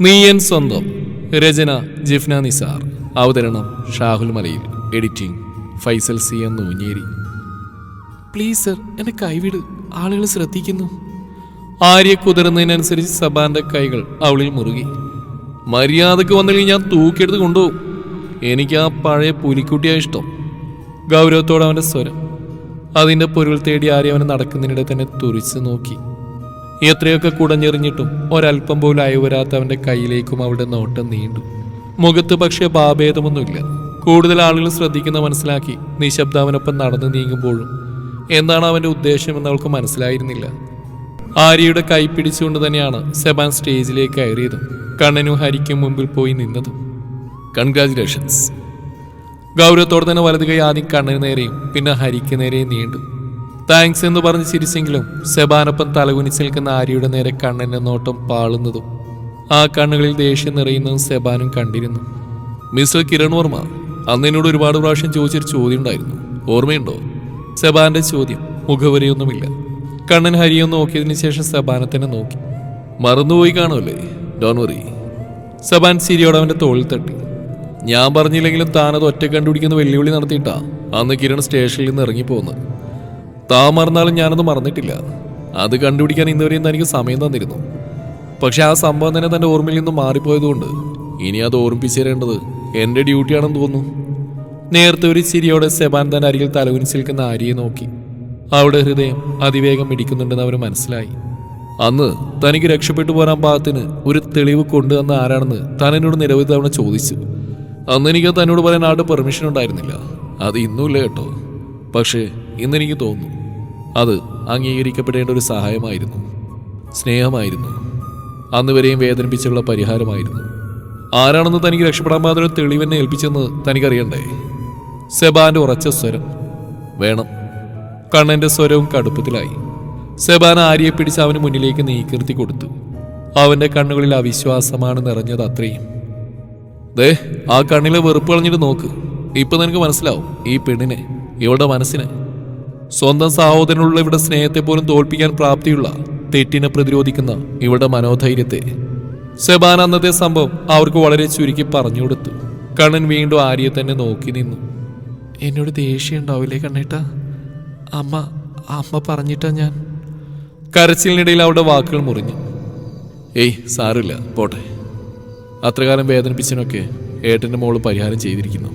നീയൻ സ്വന്തം. രചന ജിഫ്ന നിസാർ. അവതരണം Shahul Malayil. Editing Faisal C N Noonjeri. Please sir എന്നെ കൈവിട്. ആളുകൾ ശ്രദ്ധിക്കുന്നു. ആര്യ കുതിർന്നതിനനുസരിച്ച് സബാന്റെ കൈകൾ അവളിൽ മുറുകി. മര്യാദയ്ക്ക് വന്നെങ്കിൽ ഞാൻ തൂക്കിയെടുത്ത് കൊണ്ടുപോകും. എനിക്ക് ആ പഴയ പുലിക്കുട്ടിയാണ് ഇഷ്ടം. ഗൗരവത്തോടെ അവന്റെ സ്വരം. അതിന്റെ പൊരുൾ തേടി ആര്യ അവനെ നടക്കുന്നതിനിടെ തന്നെ തുറിച്ച് നോക്കി. എത്രയൊക്കെ കുടഞ്ഞെറിഞ്ഞിട്ടും ഒരല്പം പോലും അയവരാത്ത അവന്റെ കയ്യിലേക്കും അവിടെ നോട്ടം നീണ്ടു. മുഖത്ത് പക്ഷേ ഭാഭേദമൊന്നുമില്ല കൂടുതൽ ആളുകൾ ശ്രദ്ധിക്കുന്ന മനസ്സിലാക്കി നിശബ്ദ അവനൊപ്പം നടന്നു നീങ്ങുമ്പോഴും എന്താണ് അവന്റെ ഉദ്ദേശമെന്ന് അവൾക്ക് മനസ്സിലായിരുന്നില്ല. ആര്യയുടെ കൈ പിടിച്ചുകൊണ്ട് തന്നെയാണ് സെബാൻ സ്റ്റേജിലേക്ക് കയറിയതും കണ്ണനും ഹരിക്കും മുമ്പിൽ പോയി നിന്നതും. കൺഗ്രാചുലേഷൻസ് ഗൗരവത്തോടെ തന്നെ വലത് കൈ ആദ്യം കണ്ണിന് നേരെയും പിന്നെ ഹരിക്ക് നേരെയും നീണ്ടു. താങ്ക്സ് എന്ന് പറഞ്ഞ് ചിരിച്ചെങ്കിലും സെബാനൊപ്പം തലകുനിച്ച് നിൽക്കുന്ന ആര്യയുടെ നേരെ കണ്ണന്റെ നോട്ടം പാളുന്നതും ആ കണ്ണുകളിൽ ദേഷ്യം നിറയുന്നതും സെബാനും കണ്ടിരുന്നു. മിസ്റ്റർ കിരൺ വർമ്മ അന്ന് എന്നോട് ഒരുപാട് പ്രാവശ്യം ചോദിച്ചൊരു ചോദ്യം ഉണ്ടായിരുന്നു. ഓർമ്മയുണ്ടോ? സെബാന്റെ ചോദ്യം. മുഖവരെയൊന്നുമില്ല. കണ്ണൻ ഹരിയെ നോക്കിയതിന് ശേഷം സെബാനെ തന്നെ നോക്കി. മറന്നുപോയി കാണുമല്ലേ? ഡോൺ വറി സെബാൻ സിരിയോട് അവന്റെ തോളിൽ തട്ടി. ഞാൻ പറഞ്ഞില്ലെങ്കിലും താനത് ഒറ്റ കണ്ടുപിടിക്കുന്ന വെല്ലുവിളി നടത്തിയിട്ടാ അന്ന് കിരൺ സ്റ്റേഷനിൽ നിന്ന് ഇറങ്ങി ഇറങ്ങിപ്പോന്ന് താൻ മറന്നാലും ഞാനത് മറന്നിട്ടില്ല. അത് കണ്ടുപിടിക്കാൻ ഇന്നുവരെയും തനിക്ക് സമയം തന്നിരുന്നു. പക്ഷെ ആ സംഭവം തന്നെ തന്റെ ഓർമ്മയിൽ നിന്ന് മാറിപ്പോയതുകൊണ്ട് ഇനി അത് ഓർമ്മിപ്പിച്ചു തരേണ്ടത് എന്റെ ഡ്യൂട്ടിയാണെന്ന് തോന്നുന്നു. നേരത്തെ ഒരു ചിരിയോടെ സെബാൻ തന്റെ അരികിൽ തലകുനിച്ച് നിൽക്കുന്ന നോക്കി. അവിടെ ഹൃദയം അതിവേഗം ഇടിക്കുന്നുണ്ടെന്ന് അവർ മനസ്സിലായി. അന്ന് തനിക്ക് രക്ഷപ്പെട്ടു പോരാൻ പാകത്തിന് ഒരു തെളിവ് കൊണ്ടുവന്ന ആരാണെന്ന് താൻ നിരവധി തവണ ചോദിച്ചു. അന്ന് എനിക്ക് തന്നോട് പറയാൻ ആളുടെ പെർമിഷൻ ഉണ്ടായിരുന്നില്ല. അത് ഇന്നുമില്ല കേട്ടോ. പക്ഷേ ഇന്നെനിക്ക് തോന്നുന്നു. അത് അംഗീകരിക്കപ്പെടേണ്ട ഒരു സഹായമായിരുന്നു സ്നേഹമായിരുന്നു. അന്ന് വരെയും വേദനിപ്പിച്ചുള്ള പരിഹാരമായിരുന്നു. ആരാണെന്ന് തനിക്ക് രക്ഷപ്പെടാൻ പാതൊരു തെളിവെന്നെ ഏൽപ്പിച്ചെന്ന് തനിക്കറിയണ്ടേ? സെബാന്റെ ഉറച്ച സ്വരം വേണം. കണ്ണന്റെ സ്വരവും കടുപ്പത്തിലായി. സെബാൻ ആര്യയെ പിടിച്ച് അവന് മുന്നിലേക്ക് നീക്കിർത്തി കൊടുത്തു. അവന്റെ കണ്ണുകളിൽ അവിശ്വാസമാണ് നിറഞ്ഞത് അത്രയും. ദേ ആ കണ്ണിലെ വെറുപ്പ് കളഞ്ഞിട്ട് നോക്ക്. ഇപ്പൊ നിനക്ക് മനസ്സിലാവും ഈ പെണ്ണിനെ ഇവളുടെ മനസ്സിനെ. സ്വന്തം സഹോദരനുള്ള ഇവിടെ സ്നേഹത്തെ പോലും തോൽപ്പിക്കാൻ പ്രാപ്തിയുള്ള തെറ്റിനെ പ്രതിരോധിക്കുന്ന ഇവിടെ മനോധൈര്യത്തെ. സെബാൻ അന്നത്തെ സംഭവം അവർക്ക് വളരെ ചുരുക്കി പറഞ്ഞു കൊടുത്തു. കണ്ണൻ വീണ്ടും ആര്യെ തന്നെ നോക്കി നിന്നു. എന്നോട് ദേഷ്യം ഉണ്ടാവില്ലേ കണ്ണേട്ട? അമ്മ അമ്മ പറഞ്ഞിട്ടാ ഞാൻ. കരച്ചിലിനിടയിൽ അവളുടെ വാക്കുകൾ മുറിഞ്ഞു. ഏയ് സാറില്ല പോട്ടെ. അത്രകാലം വേദനിപ്പിച്ചതിനൊക്കെ ഏട്ടന്റെ മോൾ പരിഹാരം ചെയ്തിരിക്കുന്നു.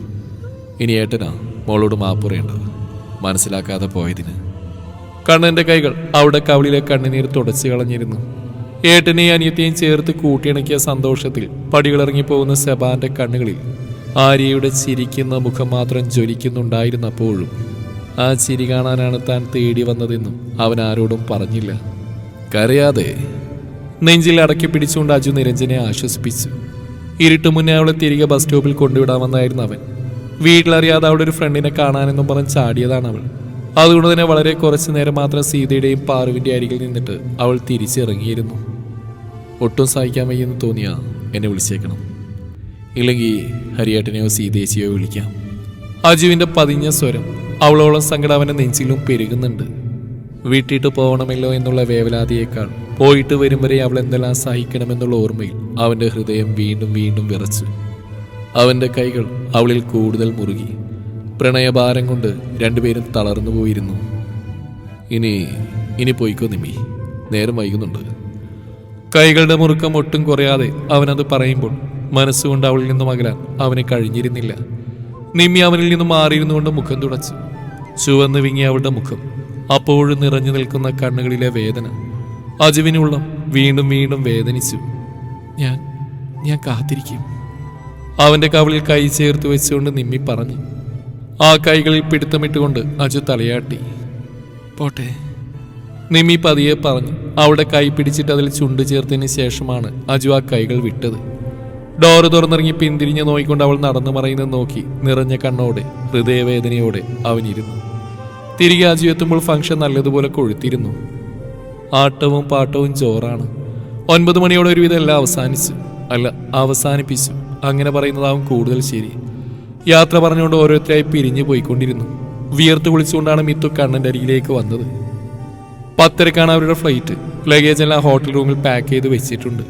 ഇനി ഏട്ടനാ മോളോട് മാപ്പ് പറയേണ്ടത്. മനസ്സിലാക്കാതെ പോയതിന്. കണ്ണന്റെ കൈകൾ അവിടെ കവിളിലെ കണ്ണുനീർ തുടച്ചു കളഞ്ഞിരുന്നു. ഏട്ടനെയും അനിയത്തെയും ചേർത്ത് കൂട്ടിയിണക്കിയ സന്തോഷത്തിൽ പടികളിറങ്ങി പോകുന്ന സെബാന്റെ കണ്ണുകളിൽ ആര്യയുടെ ചിരിക്കുന്ന മുഖം മാത്രം ജ്വലിക്കുന്നുണ്ടായിരുന്നപ്പോഴും ആ ചിരി കാണാനാണ് താൻ തേടി വന്നതെന്നും അവൻ ആരോടും പറഞ്ഞില്ല. കരയാതെ നെഞ്ചിൽ അടക്കി പിടിച്ചുകൊണ്ട് അജു നിരഞ്ജനെ ആശ്വസിപ്പിച്ചു. ഇരുട്ട് മുന്നേ അവളെ തിരികെ ബസ് സ്റ്റോപ്പിൽ കൊണ്ടുവിടാമെന്നായിരുന്നു അവൻ. വീട്ടിലറിയാതെ അവിടെ ഒരു ഫ്രണ്ടിനെ കാണാനെന്നും പറഞ്ഞ് ചാടിയതാണ് അവൾ. അതുകൊണ്ട് തന്നെ വളരെ കുറച്ച് നേരം മാത്രം സീതയുടെയും പാറുവിന്റെ അരികിൽ നിന്നിട്ട് അവൾ തിരിച്ചിറങ്ങിയിരുന്നു. ഒട്ടും സഹിക്കാൻ വയ്യെന്ന് തോന്നിയ എന്നെ വിളിച്ചേക്കണം. ഇല്ലെങ്കിൽ ഹരിയേട്ടനെയോ സീതേച്ചിയോ വിളിക്കാം. അജുവിന്റെ പതിഞ്ഞ സ്വരം അവളോളം സങ്കടം അവന്റെ നെഞ്ചിലും പെരുകുന്നുണ്ട്. വീട്ടിട്ട് പോകണമല്ലോ എന്നുള്ള വേവലാതിയേക്കാൾ പോയിട്ട് വരും വരെ അവൾ എന്തെല്ലാം സഹിക്കണമെന്നുള്ള ഓർമ്മയിൽ അവന്റെ ഹൃദയം വീണ്ടും വീണ്ടും വിറച്ചു. അവന്റെ കൈകൾ അവളിൽ കൂടുതൽ മുറുകി. പ്രണയഭാരം കൊണ്ട് രണ്ടുപേരും തളർന്നു പോയിരുന്നു. ഇനി ഇനി പോയിക്കോ നിമി നേരം വൈകുന്നുണ്ട്. കൈകളുടെ മുറുക്കം ഒട്ടും കുറയാതെ അവനത് പറയുമ്പോൾ മനസ്സുകൊണ്ട് അവളിൽ നിന്നും അകലാൻ അവന് കഴിഞ്ഞിരുന്നില്ല. നിമ്മി അവനിൽ നിന്നും മാറിയിരുന്നുകൊണ്ട് മുഖം തുടച്ചു. ചുവന്ന് വിങ്ങിയ അവളുടെ മുഖം അപ്പോഴും നിറഞ്ഞു നിൽക്കുന്ന കണ്ണുകളിലെ വേദന. അജുവിനുള്ളം വീണ്ടും വീണ്ടും വേദനിച്ചു. ഞാൻ ഞാൻ കാത്തിരിക്കും. അവന്റെ കവിളിൽ കൈ ചേർത്ത് വെച്ചുകൊണ്ട് നിമ്മി പറഞ്ഞു. ആ കൈകളിൽ പിടുത്തമിട്ടുകൊണ്ട് അജു തലയാട്ടി. പോട്ടെ. നിമ്മി പതിയെ പറഞ്ഞു അവിടെ കൈ പിടിച്ചിട്ട് അതിൽ ചുണ്ട് ചേർത്തതിന് ശേഷമാണ് അജു ആ കൈകൾ വിട്ടത്. ഡോറ് തുറന്നിറങ്ങി പിന്തിരിഞ്ഞ് നോക്കിക്കൊണ്ട് അവൾ നടന്നു മറയുന്നത് നോക്കി നിറഞ്ഞ കണ്ണോടെ ഹൃദയവേദനയോടെ അവനിരുന്നു. തിരികെ അജു എത്തുമ്പോൾ ഫംഗ്ഷൻ നല്ലതുപോലെ കൊഴുത്തിരുന്നു. ആട്ടവും പാട്ടവും ചോറാണ്. ഒൻപത് മണിയോടെ ഒരുവിധം എല്ലാം അവസാനിച്ചു. അല്ല അവസാനിപ്പിച്ചു. അങ്ങനെ പറയുന്നതാവും കൂടുതൽ ശരി. യാത്ര പറഞ്ഞുകൊണ്ട് ഓരോരുത്തരായി പിരിഞ്ഞു പോയിക്കൊണ്ടിരുന്നു. വിയർത്ത് കുളിച്ചുകൊണ്ടാണ് മിത്തു കണ്ണന്റെ അരികിലേക്ക് വന്നത്. പത്തരക്കാണ് അവരുടെ ഫ്ലൈറ്റ് ലഗേജ് എല്ലാം ഹോട്ടൽ റൂമിൽ പാക്ക് ചെയ്ത് വെച്ചിട്ടുണ്ട്.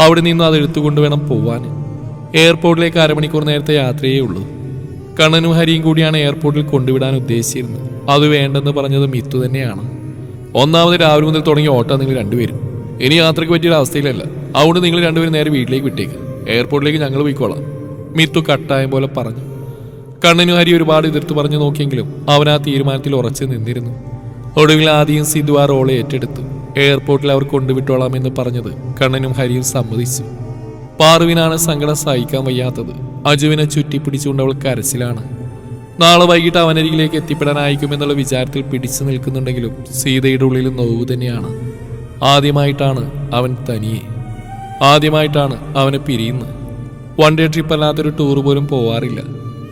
അവിടെ നിന്ന് അത് എടുത്തുകൊണ്ട് വേണം പോവാൻ. എയർപോർട്ടിലേക്ക് അരമണിക്കൂർ നേരത്തെ യാത്രയേ ഉള്ളൂ. കണ്ണനും ഹരിയും കൂടിയാണ് എയർപോർട്ടിൽ കൊണ്ടുവിടാൻ ഉദ്ദേശിച്ചിരുന്നത്. അത് വേണ്ടെന്ന് പറഞ്ഞത് മിത്തു തന്നെയാണ്. ഒന്നാമത് രാവിലെ മുതൽ തുടങ്ങിയ ഓട്ടം നിങ്ങൾ രണ്ടുപേരും. ഇനി യാത്രയ്ക്ക് പറ്റിയൊരു അവസ്ഥയിലല്ല അതുകൊണ്ട് നിങ്ങൾ രണ്ടുപേരും നേരെ വീട്ടിലേക്ക് വിട്ടേക്ക്. എയർപോർട്ടിലേക്ക് ഞങ്ങൾ പോയിക്കോളാം. മിത്തു കട്ടായം പോലെ പറഞ്ഞു. കണ്ണനും ഹരി ഒരുപാട് എതിർത്ത് പറഞ്ഞു നോക്കിയെങ്കിലും അവൻ ആ തീരുമാനത്തിൽ ഉറച്ചു നിന്നിരുന്നു. ഒടുവിൽ ആദ്യം സിധു ആ റോളെ ഏറ്റെടുത്തു. എയർപോർട്ടിൽ അവർ കൊണ്ടുവിട്ടോളാം എന്ന് പറഞ്ഞത് കണ്ണനും ഹരിയും സമ്മതിച്ചു. പാറുവിനാണ് സങ്കടം സഹിക്കാൻ വയ്യാത്തത്. അജുവിനെ ചുറ്റിപ്പിടിച്ചുകൊണ്ട് അവൾ കരച്ചിലാണ്. നാളെ വൈകിട്ട് അവനരികിലേക്ക് എത്തിപ്പെടാനായിരിക്കുമെന്നുള്ള വിചാരത്തിൽ പിടിച്ചു നിൽക്കുന്നുണ്ടെങ്കിലും സീതയുടെ ഉള്ളിൽ നോവ് തന്നെയാണ്. ആദ്യമായിട്ടാണ് അവൻ തനിയെ ആദ്യമായിട്ടാണ് അവനെ പിരിയുന്നത്. വൺ ഡേ ട്രിപ്പ് അല്ലാത്തൊരു ടൂർ പോലും പോവാറില്ല.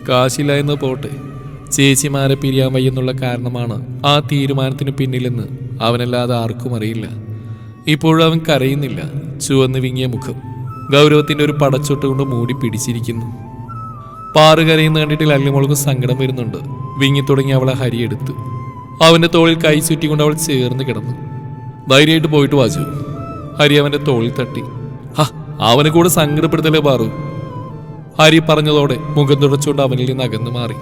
കാശില്ല എന്ന് പോട്ടെ. ചേച്ചിമാരെ പിരിയാൻ വയ്യെന്നുള്ള കാരണമാണ് ആ തീരുമാനത്തിന് പിന്നിലെന്ന് അവനല്ലാതെ ആർക്കും അറിയില്ല. ഇപ്പോഴും അവൻ കരയുന്നില്ല. ചുവന്ന് വിങ്ങിയ മുഖം. ഗൗരവത്തിന്റെ ഒരു പടച്ചൊട്ട് കൊണ്ട് മൂടി പിടിച്ചിരിക്കുന്നു. പാറ് കരയുന്ന കണ്ടിട്ട് ലല്ലിമോൾക്ക് സങ്കടം വരുന്നുണ്ട്. വിങ്ങി തുടങ്ങി അവളെ ഹരിയെടുത്തു അവന്റെ തോളിൽ കൈ ചുറ്റിക്കൊണ്ട് അവൾ ചേർന്ന് കിടന്നു. ധൈര്യമായിട്ട് പോയിട്ട് വാച്ചു ഹരി അവന്റെ തോളിൽ തട്ടി. അവനെ കൂടെ സങ്കടപ്പെടുത്തലേ പാറു ഹരി പറഞ്ഞതോടെ മുഖം തുടച്ചുകൊണ്ട് അവനിൽ നിന്ന് അകന്നു മാറി.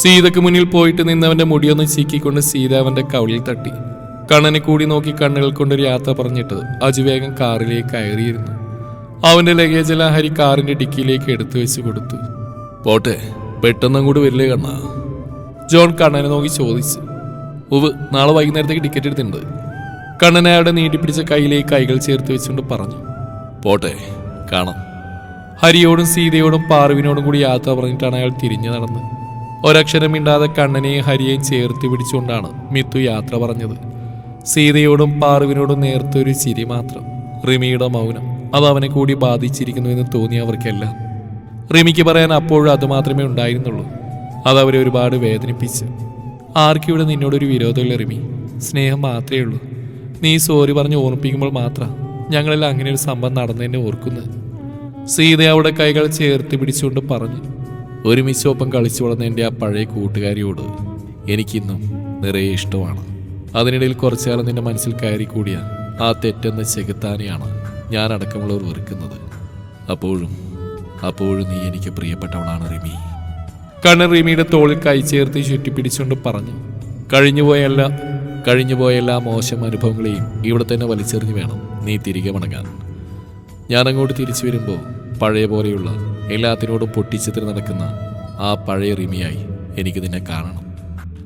സീതയ്ക്ക് മുന്നിൽ പോയിട്ട് നിന്നവന്റെ മുടിയൊന്ന് ചീക്കിക്കൊണ്ട് സീത അവന്റെ കവിളിൽ തട്ടി. കണ്ണനെ കൂടി നോക്കി കണ്ണുകൾ കൊണ്ടൊരു യാത്ര പറഞ്ഞിട്ട് അജു വേഗം കാറിലേക്ക് കയറിയിരുന്നു. അവന്റെ ലഗേജെല്ലാം ഹരി കാറിന്റെ ഡിക്കിയിലേക്ക് എടുത്തു വെച്ച് കൊടുത്തു. പോട്ടെ പെട്ടെന്ന് അങ്ങോട്ട് വരില്ലേ കണ്ണ? ജോൺ കണ്ണനെ നോക്കി ചോദിച്ചു. ഉവ് നാളെ വൈകുന്നേരത്തേക്ക് ടിക്കറ്റ് എടുത്തിട്ടുണ്ട്. കണ്ണനെ അവിടെ നീട്ടിപ്പിടിച്ച കയ്യിലേക്ക് കൈകൾ ചേർത്ത് വെച്ചുകൊണ്ട് പറഞ്ഞു. പോട്ടെ കാണാം. ഹരിയോടും സീതയോടും പാർവിനോടും കൂടി യാത്ര പറഞ്ഞിട്ടാണ് അയാൾ തിരിഞ്ഞു നടന്നത്. ഒരക്ഷരം മിണ്ടാതെ കണ്ണനെയും ഹരിയെയും ചേർത്ത് പിടിച്ചുകൊണ്ടാണ് മിത്തു യാത്ര പറഞ്ഞത്. സീതയോടും പാർവിനോടും നേരത്തെ നേർത്തൊരു ചിരി മാത്രം. റിമിയുടെ മൗനം അത് അവനെ കൂടി ബാധിച്ചിരിക്കുന്നുവെന്ന് തോന്നി അവർക്കെല്ലാം. റിമിക്ക് പറയാൻ അപ്പോഴും അതുമാത്രമേ ഉണ്ടായിരുന്നുള്ളൂ. അതവരെ ഒരുപാട് വേദനിപ്പിച്ച്. ആർക്കിവിടെ നിന്നോടൊരു വിരോധമില്ല റിമി. സ്നേഹം മാത്രമേ ഉള്ളൂ. നീ സോറി പറഞ്ഞ് ഓർമ്മിപ്പിക്കുമ്പോൾ മാത്രം. ഞങ്ങളെല്ലാം അങ്ങനെ ഒരു സംഭവം നടന്നതിനെ ഓർക്കുന്നത്. സീത അവിടെ കൈകൾ ചേർത്ത് പിടിച്ചുകൊണ്ട് പറഞ്ഞു ഒരുമിച്ച് ഒപ്പം കളിച്ചു വളർന്ന എന്റെ ആ പഴയ കൂട്ടുകാരിയോട് എനിക്കിന്നും നിറയെ ഇഷ്ടമാണ്. അതിനിടയിൽ കുറച്ചു കാലം നിന്റെ മനസ്സിൽ കയറി കൂടിയ ആ തെറ്റെന്ന ചെകുത്താനെയാണ് ഞാൻ അടക്കമുള്ളവർ വെറുക്കുന്നത്. അപ്പോഴും അപ്പോഴും നീ എനിക്ക് പ്രിയപ്പെട്ടവളാണ് റിമി. കണ്ണൻ റിമിയുടെ തോളിൽ കൈ ചേർത്ത് ചുറ്റിപ്പിടിച്ചുകൊണ്ട് പറഞ്ഞു കഴിഞ്ഞുപോയ എല്ലാ കഴിഞ്ഞുപോയ എല്ലാ മോശം അനുഭവങ്ങളെയും ഇവിടെ തന്നെ വലിച്ചെറിഞ്ഞ് വേണം നീ തിരികെ മടങ്ങാൻ. ഞാൻ അങ്ങോട്ട് തിരിച്ചു വരുമ്പോൾ പഴയ പോലെയുള്ള എല്ലാത്തിനോടും പൊട്ടിച്ചിത്ര നടക്കുന്ന ആ പഴയ റിമിയായി എനിക്ക് നിന്നെ കാണണം.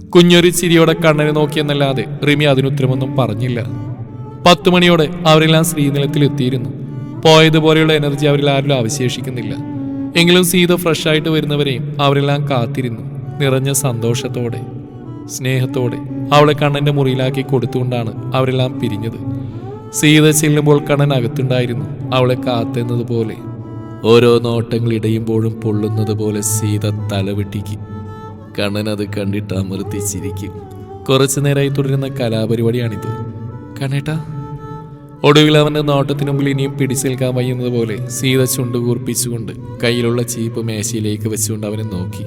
കുഞ്ഞൊരു ചിരിയോടെ കണ്ണനെ നോക്കിയെന്നല്ലാതെ റിമി അതിനുത്തരമൊന്നും പറഞ്ഞില്ല. പത്ത് മണിയോടെ അവരെല്ലാം ശ്രീനിലത്തിൽ എത്തിയിരുന്നു. പോയതുപോലെയുള്ള എനർജി അവരിൽ ആരും അവശേഷിക്കുന്നില്ല. എങ്കിലും സീത ഫ്രഷായിട്ട് വരുന്നവരെയും അവരെല്ലാം കാത്തിരുന്നു നിറഞ്ഞ സന്തോഷത്തോടെ. സ്നേഹത്തോടെ അവളെ കണ്ണന്റെ മുറിയിലാക്കി കൊടുത്തുകൊണ്ടാണ് അവരെല്ലാം പിരിഞ്ഞത്. സീത ചെല്ലുമ്പോൾ കണ്ണൻ അകത്തുണ്ടായിരുന്നു. അവളെ കാത്തെന്നതുപോലെ ഓരോ നോട്ടങ്ങൾ ഇടയുമ്പോഴും പൊള്ളുന്നത് പോലെ സീത തലവെട്ടിക്ക് കണ്ണൻ അത് കണ്ടിട്ട് അമർത്തിച്ചിരിക്കും. കുറച്ചു നേരമായി തുടരുന്ന കലാപരിപാടിയാണിത്. കണ്ണേട്ടാ ഒടുവിൽ അവന്റെ നോട്ടത്തിനു മുമ്പിൽ ഇനിയും പിടിച്ചേൽക്കാൻ വയ്യുന്നതുപോലെ വയ്യുന്നത് പോലെ സീത ചുണ്ട് കൂർപ്പിച്ചുകൊണ്ട് കയ്യിലുള്ള ചീപ്പ് മേശയിലേക്ക് വെച്ചുകൊണ്ട് അവനെ നോക്കി.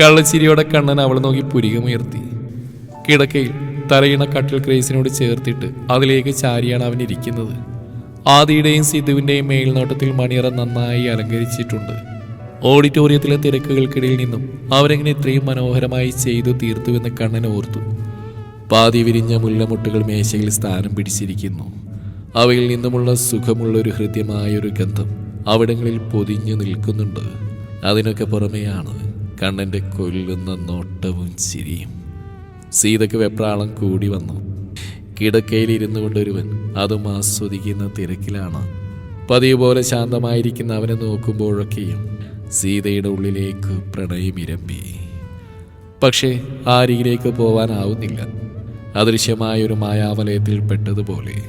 കള്ളച്ചിരിയോടെ കണ്ണൻ അവളെ നോക്കി പുരികമുയർത്തി കിടക്കയിൽ തലയിണ കട്ടിൽ ക്രേസിനോട് ചേർത്തിട്ട് അതിലേക്ക് ചാരിയാണ് അവൻ ഇരിക്കുന്നത്. ആദിയുടെയും സിധുവിന്റെയും മേൽനോട്ടത്തിൽ മണിയറ നന്നായി അലങ്കരിച്ചിട്ടുണ്ട്. ഓഡിറ്റോറിയത്തിലെ തിരക്കുകൾക്കിടയിൽ നിന്നും അവരെങ്ങനെ ഇത്രയും മനോഹരമായി ചെയ്തു തീർത്തുവെന്ന് കണ്ണൻ ഓർത്തു. പാതി വിരിഞ്ഞ മുല്ലമുട്ടുകൾ മേശയിൽ സ്ഥാനം പിടിച്ചിരിക്കുന്നു. അവയിൽ നിന്നുമുള്ള സുഖമുള്ള ഒരു ഹൃദ്യമായ ഒരു ഗന്ധം അവിടങ്ങളിൽ പൊതിഞ്ഞു നിൽക്കുന്നുണ്ട്. അതിനൊക്കെ പുറമെയാണ് കണ്ണന്റെ കൊല്ലുന്ന നോട്ടവും ചിരിയും. സീതയ്ക്ക് വെപ്രാളം കൂടി വന്നു. കിടക്കയിൽ ഇരുന്നു കൊണ്ടൊരുവൻ അതും ആസ്വദിക്കുന്ന തിരക്കിലാണ്. പതിവ് പോലെ ശാന്തമായിരിക്കുന്ന അവനെ നോക്കുമ്പോഴൊക്കെയും സീതയുടെ ഉള്ളിലേക്ക് പ്രണയം ഇരമ്പി. പക്ഷേ ആ അരികിലേക്ക് പോവാനാവുന്നില്ല. അദൃശ്യമായ ഒരു മായാവലയത്തിൽ പെട്ടതുപോലെ.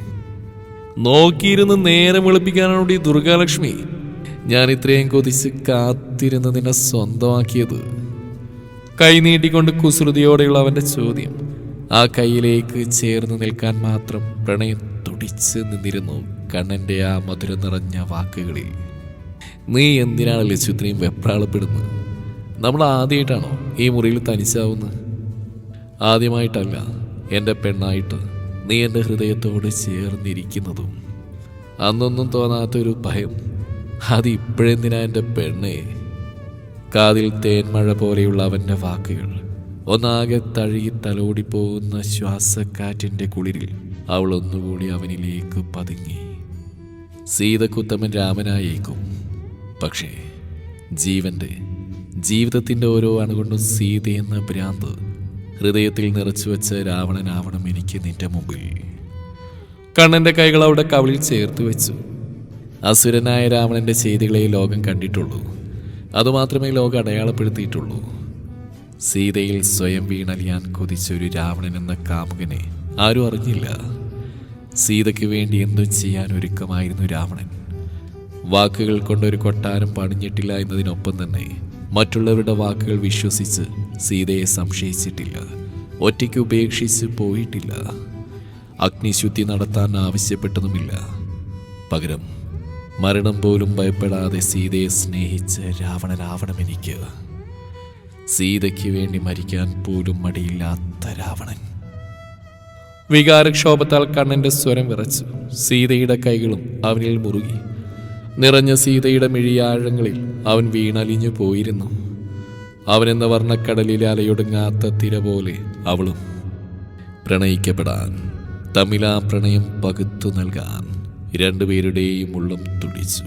നോക്കിയിരുന്ന് നേരം വെളുപ്പിക്കാനാണ് ഈ ദുർഗാലക്ഷ്മി? ഞാൻ ഇത്രയും കൊതിച്ച് കാത്തിരുന്ന് നിന്നെ സ്വന്തമാക്കിയത്. കൈ നീട്ടിക്കൊണ്ട് കുസൃതിയോടെയുള്ള അവന്റെ ചോദ്യം. ആ കൈയിലേക്ക് ചേർന്ന് നിൽക്കാൻ മാത്രം പ്രണയം തുടിച്ച് നിന്നിരുന്നു കണ്ണന്റെ ആ മധുരം നിറഞ്ഞ വാക്കുകളിൽ. നീ എന്തിനാണ് ലച്ചു ഇത്രയും വെപ്രാളപ്പെടുന്നത്? നമ്മൾ ആദ്യമായിട്ടാണോ ഈ മുറിയിൽ തനിച്ചാവുന്നത്? ആദ്യമായിട്ടല്ല എന്റെ പെണ്ണായിട്ട് നീ എന്റെ ഹൃദയത്തോട് ചേർന്നിരിക്കുന്നതും. അന്നൊന്നും തോന്നാത്തൊരു ഭയം അത് ഇപ്പോഴെന്തിനാ എന്റെ പെണ്ണേ. കാതിൽ തേന്മഴ പോലെയുള്ള അവന്റെ വാക്കുകൾ. ഒന്നാകെ തഴുകി തലോടിപ്പോകുന്ന ശ്വാസക്കാറ്റിന്റെ കുളിരിൽ അവൾ ഒന്നുകൂടി അവനിലേക്ക് പതുങ്ങി. സീതക്കുത്തമൻ രാമനായേക്കും. പക്ഷേ ജീവന്റെ ജീവിതത്തിന്റെ ഓരോ അണുകൊണ്ടും സീതയെന്ന ഭ്രാന്ത് ഹൃദയത്തിൽ നിറച്ചു വെച്ച രാവണനാവണം എനിക്ക് നിന്റെ മുമ്പിൽ. കണ്ണന്റെ കൈകൾ അവിടെ കവിളിൽ ചേർത്ത് വെച്ചു. അസുരനായ രാവണന്റെ ചെയ്തികളെ ലോകം കണ്ടിട്ടുള്ളൂ. അതുമാത്രമേ ലോകം അടയാളപ്പെടുത്തിയിട്ടുള്ളൂ. സീതയിൽ സ്വയം വീണലിയാൻ കൊതിച്ചൊരു രാവണൻ എന്ന കാമുകനെ ആരും അറിഞ്ഞില്ല. സീതയ്ക്ക് വേണ്ടി എന്തും ചെയ്യാൻ ഒരുക്കമായിരുന്നു രാവണൻ. വാക്കുകൾ കൊണ്ടൊരു കൊട്ടാരം പണിഞ്ഞിട്ടില്ല എന്നതിനൊപ്പം തന്നെ മറ്റുള്ളവരുടെ വാക്കുകൾ വിശ്വസിച്ച് സീതയെ സംശയിച്ചിട്ടില്ല ഒറ്റയ്ക്ക് ഉപേക്ഷിച്ച് പോയിട്ടില്ല. അഗ്നിശുദ്ധി നടത്താൻ ആവശ്യപ്പെട്ടതുമില്ല. പകരം മരണം പോലും ഭയപ്പെടാതെ സീതയെ സ്നേഹിച്ച രാവണനാവണം എനിക്ക്. സീതയ്ക്ക് വേണ്ടി മരിക്കാൻ പോലും മടിയില്ലാത്ത രാവണൻ. വികാരക്ഷോഭത്താൽ കണ്ണന്റെ സ്വരം വിറച്ചു. സീതയുടെ കൈകളും അവനിൽ മുറുകി. നിറഞ്ഞ സീതയുടെ മിഴിയാഴങ്ങളിൽ അവൻ വീണലിഞ്ഞു പോയിരുന്നു. അവനെന്ന വർണക്കടലിലെ അലയൊടുങ്ങാത്ത തിര പോലെ അവളും. പ്രണയിക്കപ്പെടാൻ തമ്മിലാ പ്രണയം പകുത്തു നൽകാൻ രണ്ടുപേരുടെയും ഉള്ളം തുടിച്ചു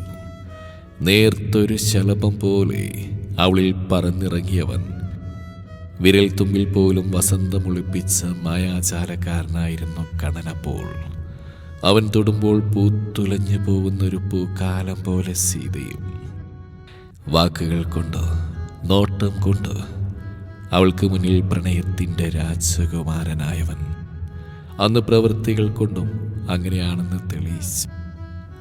നേർത്തൊരു ശലഭം പോലെ അവളിൽ പറന്നിറങ്ങിയവൻ വിരൽ തുമ്പിൽ പോലും വസന്തമൊളിപ്പിച്ച മായാചാരക്കാരനായിരുന്നു കണനപ്പോൾ അവൻ തൊടുമ്പോൾ പൂത്തുലഞ്ഞു പോകുന്നൊരു പൂക്കാലം പോലെ സീതയും. വാക്കുകൾ കൊണ്ട് നോട്ടം കൊണ്ട് അവൾക്ക് മുന്നിൽ പ്രണയത്തിന്റെ രാജകുമാരനായവൻ. അന്ന് പ്രവൃത്തികൾ കൊണ്ടും അങ്ങനെയാണെന്ന് തെളിയിച്ചു.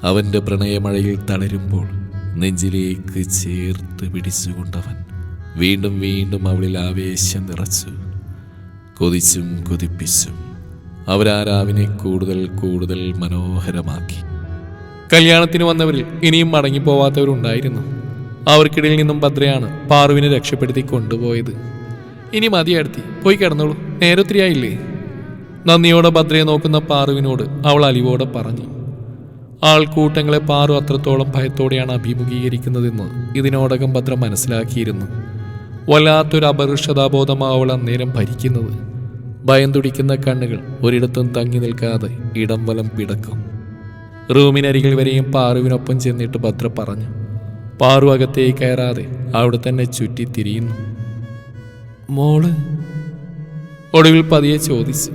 അവന്റെ പ്രണയമഴയിൽ തളരുമ്പോൾ നെഞ്ചിലേക്ക് ചേർത്ത് പിടിച്ചുകൊണ്ടവൻ വീണ്ടും വീണ്ടും അവളിൽ ആവേശം നിറച്ചു. കൊതിച്ചും കൊതിപ്പിച്ചും അവരാരാവിനെ കൂടുതൽ കൂടുതൽ മനോഹരമാക്കി. കല്യാണത്തിന് വന്നവരിൽ ഇനിയും മടങ്ങിപ്പോവാത്തവരുണ്ടായിരുന്നു. അവർക്കിടയിൽ നിന്നും ഭദ്രയാണ് പാറുവിനെ രക്ഷപ്പെടുത്തി കൊണ്ടുപോയത്. ഇനി മതിയടുത്തി പോയി കിടന്നോളൂ നേരൊത്തിരിയായില്ലേ? നന്ദിയോടെ ഭദ്രയെ നോക്കുന്ന പാറുവിനോട് അവൾ അലിവോടെ പറഞ്ഞു. ആൾക്കൂട്ടങ്ങളെ പാറു അത്രത്തോളം ഭയത്തോടെയാണ് അഭിമുഖീകരിക്കുന്നതെന്ന് ഇതിനോടകം ഭദ്ര മനസ്സിലാക്കിയിരുന്നു. വല്ലാത്തൊരു അപകർഷതാബോധമാ അവൾ അന്നേരം ഭരിക്കുന്നത്. ഭയം തുടിക്കുന്ന കണ്ണുകൾ ഒരിടത്തും തങ്ങി നിൽക്കാതെ ഇടം വലം പിടക്കും. റൂമിനരികിൽ വരെയും പാറുവിനൊപ്പം ചെന്നിട്ട് ഭദ്ര പറഞ്ഞു. പാറു അകത്തേക്ക് കയറാതെ അവിടെ തന്നെ ചുറ്റി തിരിയുന്നു. മോൾ? ഒടുവിൽ പതിയെ ചോദിച്ചു.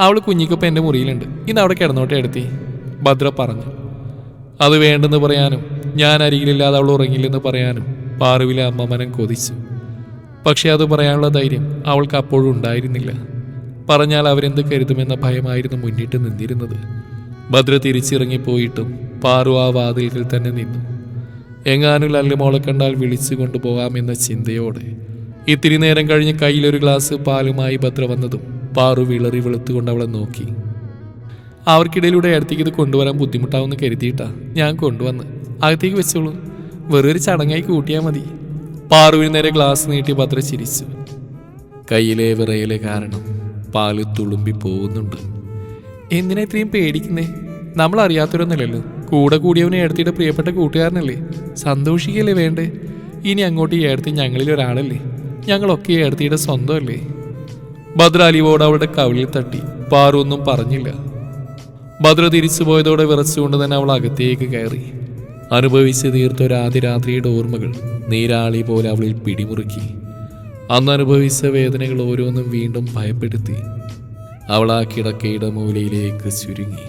അവൾ കുഞ്ഞിക്കൊപ്പം എന്റെ മുറിയിലുണ്ട്. ഇന്ന് അവിടെ കിടന്നോട്ടെ എടുത്തി. ഭദ്ര പറഞ്ഞു അത് വേണ്ടെന്ന് പറയാനും ഞാൻ അരികിലില്ലാതെ അവൾ ഉറങ്ങില്ലെന്ന് പറയാനും പാറുവിലെ അമ്മമനം കൊതിച്ചു. പക്ഷെ അത് പറയാനുള്ള ധൈര്യം അവൾക്ക് അപ്പോഴും ഉണ്ടായിരുന്നില്ല. പറഞ്ഞാൽ അവരെന്ത് കരുതുമെന്ന ഭയമായിരുന്നു മുന്നിട്ട് നിന്നിരുന്നത്. ഭദ്ര തിരിച്ചിറങ്ങിപ്പോയിട്ടും പാറു ആ വാതിൽക്കിൽ തന്നെ നിന്നു. എങ്ങാനും ലല്ലുമോളെ കണ്ടാൽ വിളിച്ചു കൊണ്ടുപോകാമെന്ന ചിന്തയോടെ ഇത്തിരി നേരം കഴിഞ്ഞ് കയ്യിലൊരു ഗ്ലാസ് പാലുമായി ഭദ്ര വന്നതും പാറു വിളറി വെളുത്തുകൊണ്ട് അവളെ നോക്കി. അവർക്കിടയിലൂടെ അടുത്തേക്ക് ഇത് കൊണ്ടുവരാൻ ബുദ്ധിമുട്ടാവുമെന്ന് കരുതിയിട്ടാ ഞാൻ കൊണ്ടുവന്ന്. അകത്തേക്ക് വെച്ചോളൂ. വെറൊരു ചടങ്ങായി കൂട്ടിയാൽ മതി. പാറുവിന് നേരെ ഗ്ലാസ് നീട്ടി ഭദ്ര ചിരിച്ചു. കയ്യിലെ വിറയിലെ കാരണം പാൽ തുളുമ്പി പോകുന്നുണ്ട്. എന്തിനാ ഇത്രയും പേടിക്കുന്നേ? നമ്മൾ അറിയാത്തവരൊന്നുമല്ലല്ലോ. കൂടെ കൂടിയവനെ ഏടത്തിയുടെ പ്രിയപ്പെട്ട കൂട്ടുകാരനല്ലേ? സന്തോഷിക്കല്ലേ വേണ്ടേ? ഇനി അങ്ങോട്ട് ഈ ഏടത്തി ഞങ്ങളിൽ ഒരാളല്ലേ? ഞങ്ങളൊക്കെ ഈ ഏടത്തിയുടെ സ്വന്തമല്ലേ? ഭദ്ര അലിവോട് അവളുടെ കവിളിൽ തട്ടി. പാറു ഒന്നും പറഞ്ഞില്ല. ഭദ്ര തിരിച്ചു പോയതോടെ വിറച്ചുകൊണ്ട് തന്നെ അവൾ അകത്തേക്ക് കയറി. അനുഭവിച്ച് തീർത്ത ഒരു ആദ്യ ഓർമ്മകൾ നീരാളി പോലെ അവളിൽ പിടിമുറുക്കി. അന്ന് അനുഭവിച്ച വേദനകൾ ഓരോന്നും വീണ്ടും ഭയപ്പെടുത്തി. അവൾ ആ കിടക്കയുടെ മൂലയിലേക്ക് ചുരുങ്ങി.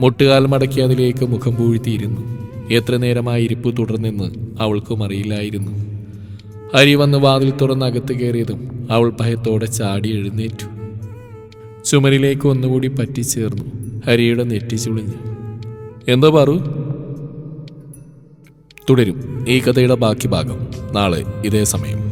മുട്ടുകാൽ മടക്കി അതിലേക്ക് മുഖം പൂഴ്ത്തിയിരുന്നു. എത്ര നേരമായി ഇരിപ്പ് തുടർന്നെന്ന് അവൾക്കും അറിയില്ലായിരുന്നു. ഹരി വന്ന് വാതിൽ തുറന്ന് അകത്ത് കയറിയതും അവൾ ഭയത്തോടെ ചാടി എഴുന്നേറ്റു. ചുമരിലേക്ക് ഒന്നുകൂടി പറ്റിച്ചേർന്നു. ഹരിയുടെ നെറ്റി ചുളിഞ്ഞു എന്താ പറു? തുടരും. ഈ കഥയുടെ ബാക്കി ഭാഗം നാളെ ഇതേ സമയം.